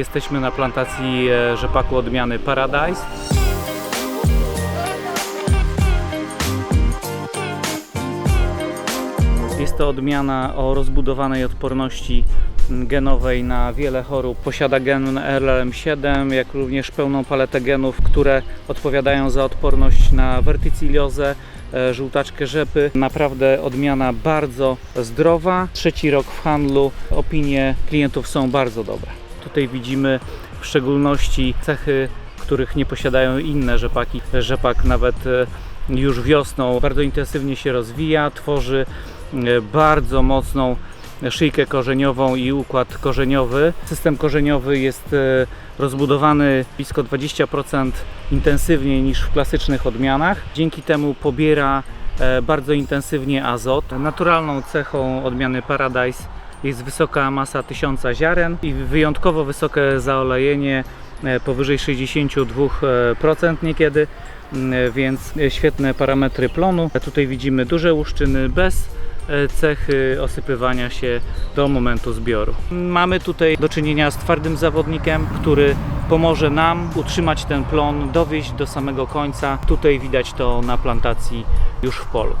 jesteśmy na plantacji e, rzepaku odmiany Paradise. Jest to odmiana o rozbudowanej odporności genowej na wiele chorób. Posiada gen RLM7, jak również pełną paletę genów, które odpowiadają za odporność na wertyciliozę, e, żółtaczkę rzepy. Naprawdę odmiana bardzo zdrowa. Trzeci rok w handlu. Opinie klientów są bardzo dobre. Tutaj widzimy w szczególności cechy, których nie posiadają inne rzepaki. Rzepak nawet e, już wiosną bardzo intensywnie się rozwija, tworzy e, bardzo mocną szyjkę korzeniową i układ korzeniowy. System korzeniowy jest e, rozbudowany blisko 20% intensywniej niż w klasycznych odmianach. Dzięki temu pobiera bardzo intensywnie azot. Naturalną cechą odmiany Paradise jest wysoka masa 1000 ziaren i wyjątkowo wysokie zaolejenie e, powyżej 62% niekiedy, mm, więc świetne parametry plonu. Tutaj widzimy duże łuszczyny bez e, cechy osypywania się do momentu zbioru. Mamy tutaj do czynienia z twardym zawodnikiem, który pomoże nam utrzymać ten plon, dowieść do samego końca. Tutaj widać to na plantacji już w polu.